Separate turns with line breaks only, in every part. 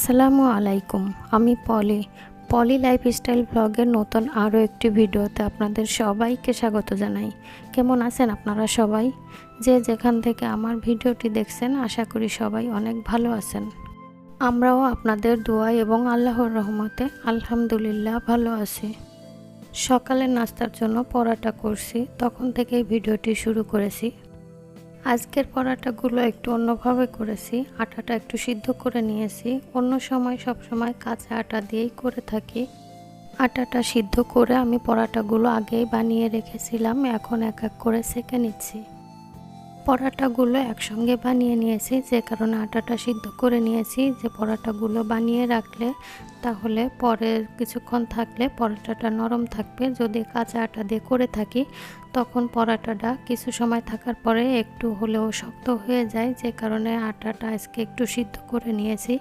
আসসালামু আলাইকুম, আমি পলি। পলি লাইফস্টাইল ব্লগের নতুন আরও একটি ভিডিওতে আপনাদের সবাইকে স্বাগত জানাই। কেমন আছেন আপনারা সবাই? যে যেখান থেকে আমার ভিডিওটি দেখছেন, আশা করি সবাই অনেক ভালো আছেন। আমরাও আপনাদের দোয়া এবং আল্লাহর রহমতে আলহামদুলিল্লাহ ভালো আছি। সকালের নাস্তার জন্য পরাটা করছি, তখন থেকে ভিডিওটি শুরু করেছি। আজকের পরাটাগুলো একটু অন্যভাবে করেছি, আটাটা একটু সিদ্ধ করে নিয়েছি। অন্য সময় সব সময় কাঁচা আটা দিয়েই করে থাকি। আটাটা সিদ্ধ করে আমি পরাটাগুলো আগেই বানিয়ে রেখেছিলাম, এখন এক এক করে সেঁকে নিচ্ছি। পরাটাগুলো একসঙ্গে বানিয়ে নিয়েছি, যে কারণে আটাটা সিদ্ধ করে নিয়েছি। যে পরাটাগুলো বানিয়ে রাখলে তাহলে পরের কিছুক্ষণ থাকলে পরোটাটা নরম থাকবে। যদি কাঁচা আটা দিয়ে করে থাকি, তখন পরাটাটা কিছু সময় থাকার পরে একটু হলেও শক্ত হয়ে যায়। যে কারণে আটাটা আজকে একটু সিদ্ধ করে নিয়েছি।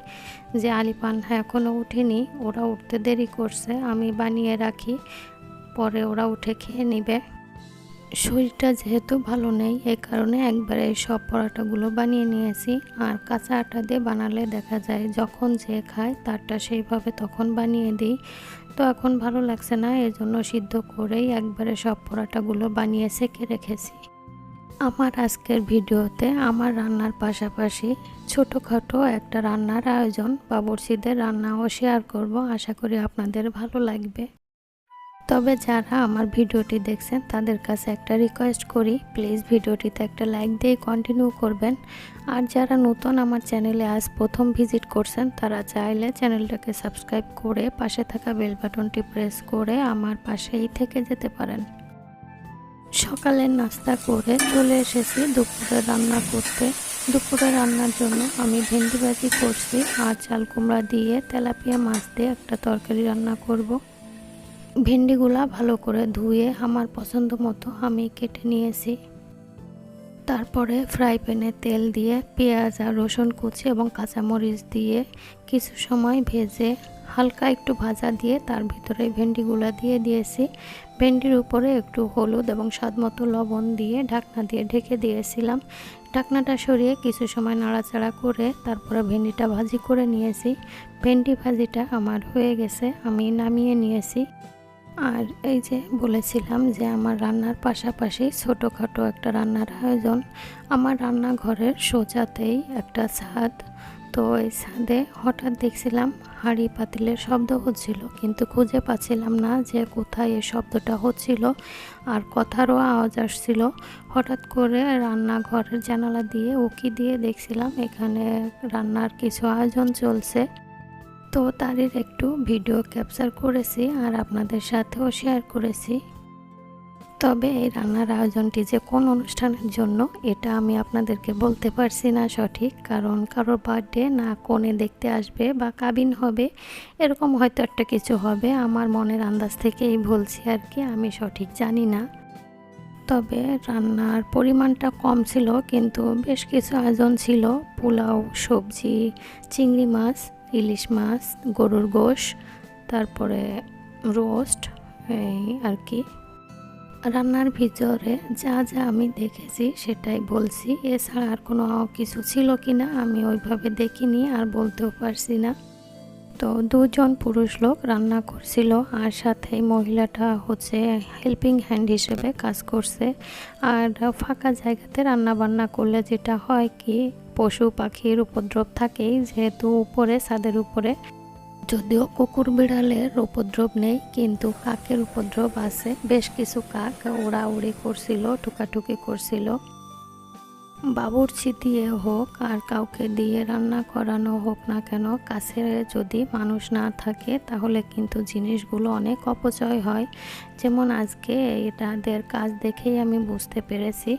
যে আলিপান এখনও উঠেনি, ওরা উঠতে দেরি করছে, আমি বানিয়ে রাখি, পরে ওরা উঠে খেয়ে নিবে। শরীরটা যেহেতু ভালো নেই এই কারণে একবারে সব পরোটাগুলো বানিয়ে নিয়েছি। আর কাঁচা আটা দিয়ে বানালে দেখা যায় যখন যে খায় তারটা সেইভাবে তখন বানিয়ে দিই। তো এখন ভালো লাগছে না, এর জন্য সিদ্ধ করেই একবারে সব পরোটাগুলো বানিয়ে সেঁকে রেখেছি। আমার আজকের ভিডিওতে আমার রান্নার পাশাপাশি ছোটোখাটো একটা রান্নার আয়োজন বাবরসিদের রান্নাও শেয়ার করব। আশা করি আপনাদের ভালো লাগবে। তবে যারা আমার ভিডিওটি দেখছেন, তাদের কাছে একটা রিকোয়েস্ট করি। প্লিজ ভিডিওটিতে একটা লাইক দিয়ে কন্টিনিউ করবেন। আর যারা নতুন আমার চ্যানেলে আজ প্রথম ভিজিট করছেন, তারা চাইলে চ্যানেলটাকে সাবস্ক্রাইব করে পাশে থাকা বেল বাটনটি প্রেস করে আমার পাশেই থেকে যেতে পারেন। সকালের নাস্তা করে চলে এসেছি দুপুরে রান্না করতে। দুপুরে রান্নার জন্য আমি ভেন্ডি ভাজি করছি, আর চাল কুমড়া দিয়ে তেলাপিয়া মাছ দিয়ে একটা তরকারি রান্না করব। ভেন্ডিগুলা ভালো করে ধুয়ে আমার পছন্দ মতো আমি কেটে নিয়েছি। তারপরে ফ্রাই প্যানে তেল দিয়ে পেঁয়াজ আর রসুন কুচি এবং কাঁচামরিচ দিয়ে কিছু সময় ভেজে হালকা একটু ভাজা দিয়ে তার ভিতরে ভেন্ডিগুলা দিয়ে দিয়েছি। ভেন্ডির উপরে একটু হলুদ এবং স্বাদ মতো লবণ দিয়ে ঢাকনা দিয়ে ঢেকে দিয়েছিলাম। ঢাকনাটা সরিয়ে কিছু সময় নাড়াচাড়া করে তারপরে ভেন্ডিটা ভাজি করে নিয়েছি। ভেন্ডি ভাজিটা আমার হয়ে গেছে, আমি নামিয়ে নিয়েছি। আর এই যে বলেছিলাম যে আমার রান্নার পাশাপাশি ছোটোখাটো একটা রান্নার আয়োজন। আমার রান্নাঘরের সোজাতেই একটা ছাদ। তো এই ছাদে হঠাৎ দেখছিলাম হাঁড়ি পাতিলের শব্দ হচ্ছিল, কিন্তু খুঁজে পাচ্ছিলাম না যে কোথায় এই শব্দটা হচ্ছিল। আর কথারও আওয়াজ আসছিল। হঠাৎ করে রান্নাঘরের জানালা দিয়ে উকি দিয়ে দেখছিলাম এখানে রান্নার কিছু আয়োজন চলছে। তো তাদের একটু ভিডিও ক্যাপচার করেছি আর আপনাদের সাথেও শেয়ার করেছি। তবে এই রান্নার আয়োজনটি যে কোন অনুষ্ঠানের জন্য, এটা আমি আপনাদেরকে বলতে পারছি না সঠিক, কারণ কারোর বার্থডে না কোণে দেখতে আসবে বা কাবিন হবে, এরকম হয়তো একটা কিছু হবে। আমার মনের আন্দাজ থেকেই বলছি আর কি, আমি সঠিক জানি না। তবে রান্নার পরিমাণটা কম ছিল, কিন্তু বেশ কিছু আয়োজন ছিল। পোলাও, সবজি, চিংড়ি মাছ ইলিশ মাছ, গরুর গোশ, তারপরে রোস্ট, এই আর কি। রান্নার ভিতরে যা যা আমি দেখেছি সেটাই বলছি। এছাড়া আর কোনো কিছু ছিল কি না আমি ওইভাবে দেখিনি আর বলতেও পারছি না। তো দুজন পুরুষ লোক রান্না করছিল আর সাথে মহিলাটা হচ্ছে হেল্পিং হ্যান্ড হিসেবে কাজ করছে। আর ফাঁকা জায়গাতে রান্না বান্না করলে যেটা হয় কি পশু পাখির উপদ্রব থাকেই যেহেতু উপরে, ছাদের উপরে। যদিও কুকুর বিড়ালের উপদ্রব নেই, কিন্তু কাকের উপদ্রব আছে। বেশ কিছু কাক উড়াউড়ি করছিল টুকাটুকি করছিল। বাবুর্চি দিয়ে হোক, আর কাউকে দিয়ে রান্না করানো হোক না কেন কাছে যদি মানুষ না থাকে, তাহলে কিন্তু জিনিসগুলো অনেক অপচয় হয়। যেমন আজকে এটাদের কাজ দেখেই আমি বুঝতে পেরেছি।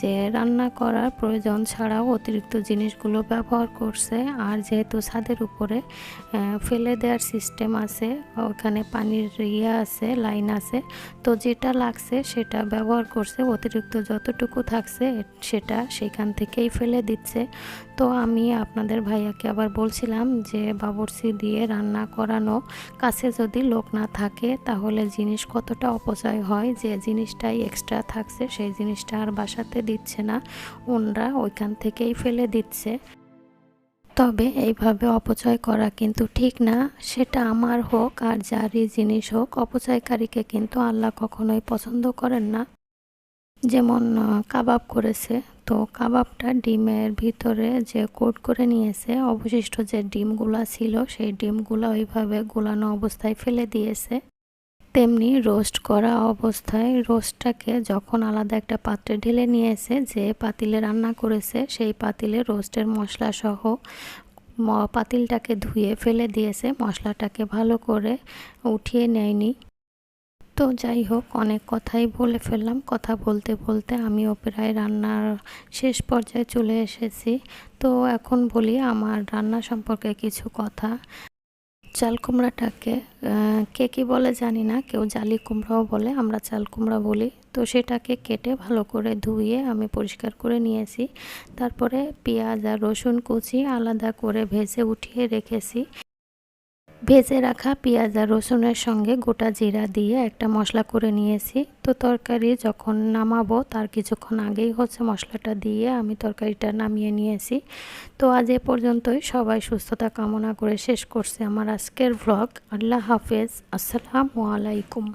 যে রান্না করার প্রয়োজন ছাড়াও অতিরিক্ত জিনিসগুলো ব্যবহার করছে। আর যেহেতু ছাদের উপরে ফেলে দেওয়ার সিস্টেম আছে, ওখানে পানির ইয়ে আছে লাইন আছে, তো যেটা লাগছে সেটা ব্যবহার করছে। অতিরিক্ত যতটুকু থাকছে, সেটা সেখান থেকেই ফেলে দিচ্ছে। তো আমি আপনাদের ভাইয়াকে আবার বলছিলাম যে বাবরসি দিয়ে রান্না করানো, কাছে যদি লোক না থাকে, তাহলে জিনিস কতটা অপচয় হয়, যে জিনিসটাই এক্সট্রা থাকছে, সেই জিনিসটা আর বাসাতে দিচ্ছে না, ওনরা ওইখান থেকেই ফেলে দিচ্ছে। তবে এইভাবে অপচয় করা কিন্তু ঠিক না, সেটা আমার হোক আর যারই জিনিস হোক, অপচয়কারীকে কিন্তু আল্লাহ কখনোই পছন্দ করেন না। যেমন কাবাব করেছে, তো কাবাবটা ডিমের ভিতরে যে কোট করে নিয়েছে, অবশিষ্ট যে ডিমগুলা ছিল, সেই ডিমগুলা ওইভাবে গোলানো অবস্থায় ফেলে দিয়েছে। তেমনি রোস্ট করা অবস্থায় রোস্টটাকে যখন আলাদা একটা পাত্রে ঢেলে নিয়েছে যে পাতিলে রান্না করেছে, সেই পাতিলে রোস্টের মশলা সহ পাতিলটাকে ধুয়ে ফেলে দিয়েছে। মশলাটাকে ভালো করে উঠিয়ে নেয়নি। তো যাই হোক, অনেক কথাই বলে ফেললাম। কথা বলতে বলতে আমিও প্রায় রান্নার শেষ পর্যায়ে চলে এসেছি। তো এখন বলি, আমার রান্না সম্পর্কে কিছু কথা। চাল কুমড়াটাকে কে কী বলে জানি না, কেউ জালি কুমড়াও বলে, আমরা চাল কুমড়া বলি। তো সেটাকে কেটে ভালো করে ধুয়ে আমি পরিষ্কার করে নিয়েছি। তারপরে পেঁয়াজ আর রসুন কুচি আলাদা করে ভেজে উঠিয়ে রেখেছি। ভেজে রাখা পেঁয়াজ আর রসুনের সঙ্গে গোটা জিরা দিয়ে একটা মশলা করে নিয়েছি। তো তরকারি যখন নামাবো, তার কিছুক্ষণ আগেই হচ্ছে মশলাটা দিয়ে আমি তরকারিটা নামিয়ে নিয়েছি। তো আজ এ পর্যন্তই। সবাই সুস্থতা কামনা করে শেষ করছে আমার আজকের ভ্লগ আল্লাহ হাফেজ। আসসালামু আলাইকুম।